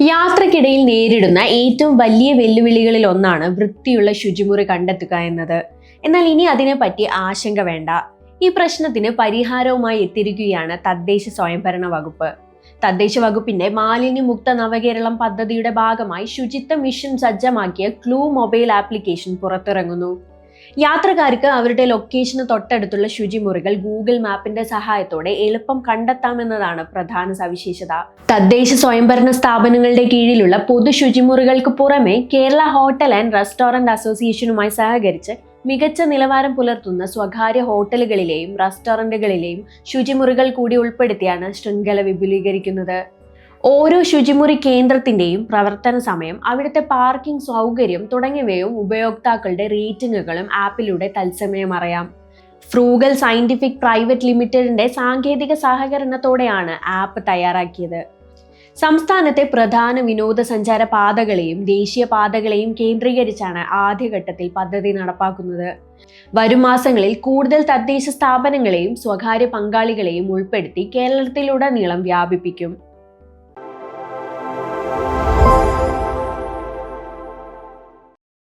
യാത്രക്കിടയിൽ നേരിടുന്ന ഏറ്റവും വലിയ വെല്ലുവിളികളിൽ ഒന്നാണ് വൃത്തിയുള്ള ശുചിമുറി കണ്ടെത്തുക എന്നത്. എന്നാൽ ഇനി അതിനെപ്പറ്റി ആശങ്ക വേണ്ട. ഈ പ്രശ്നത്തിന് പരിഹാരവുമായി എത്തിയിരിക്കുകയാണ് തദ്ദേശ സ്വയംഭരണ വകുപ്പ്. തദ്ദേശ വകുപ്പിന്റെ മാലിന്യമുക്ത നവകേരളം പദ്ധതിയുടെ ഭാഗമായി ശുചിത്വ മിഷൻ സജ്ജമാക്കിയ ക്ലൂ മൊബൈൽ ആപ്ലിക്കേഷൻ പുറത്തിറങ്ങുന്നു. യാത്രക്കാർക്ക് അവരുടെ ലൊക്കേഷന് തൊട്ടടുത്തുള്ള ശുചിമുറികൾ ഗൂഗിൾ മാപ്പിന്റെ സഹായത്തോടെ എളുപ്പം കണ്ടെത്താമെന്നതാണ് പ്രധാന സവിശേഷത. തദ്ദേശ സ്വയംഭരണ സ്ഥാപനങ്ങളുടെ കീഴിലുള്ള പൊതു ശുചിമുറികൾക്ക് പുറമെ കേരള ഹോട്ടൽ ആൻഡ് റെസ്റ്റോറന്റ് അസോസിയേഷനുമായി സഹകരിച്ച് മികച്ച നിലവാരം പുലർത്തുന്ന സ്വകാര്യ ഹോട്ടലുകളിലെയും റെസ്റ്റോറന്റുകളിലെയും ശുചിമുറികൾ കൂടി ഉൾപ്പെടുത്തിയാണ് ശൃംഖല വിപുലീകരിക്കുന്നത്. ഓരോ ശുചിമുറി കേന്ദ്രത്തിന്റെയും പ്രവർത്തന സമയം അവിടുത്തെ പാർക്കിംഗ് സൗകര്യം തുടങ്ങിയവയും ഉപയോക്താക്കളുടെ റേറ്റിംഗുകളും ആപ്പിലൂടെ തത്സമയം അറിയാം. ഫ്രൂഗൽ സയന്റിഫിക് പ്രൈവറ്റ് ലിമിറ്റഡിന്റെ സാങ്കേതിക സഹകരണത്തോടെയാണ് ആപ്പ് തയ്യാറാക്കിയത്. സംസ്ഥാനത്തെ പ്രധാന വിനോദസഞ്ചാര പാതകളെയും ദേശീയ പാതകളെയും കേന്ദ്രീകരിച്ചാണ് ആദ്യഘട്ടത്തിൽ പദ്ധതി നടപ്പാക്കുന്നത്. വരും മാസങ്ങളിൽ കൂടുതൽ തദ്ദേശ സ്ഥാപനങ്ങളെയും സ്വകാര്യ പങ്കാളികളെയും ഉൾപ്പെടുത്തി കേരളത്തിലുടനീളം വ്യാപിപ്പിക്കും.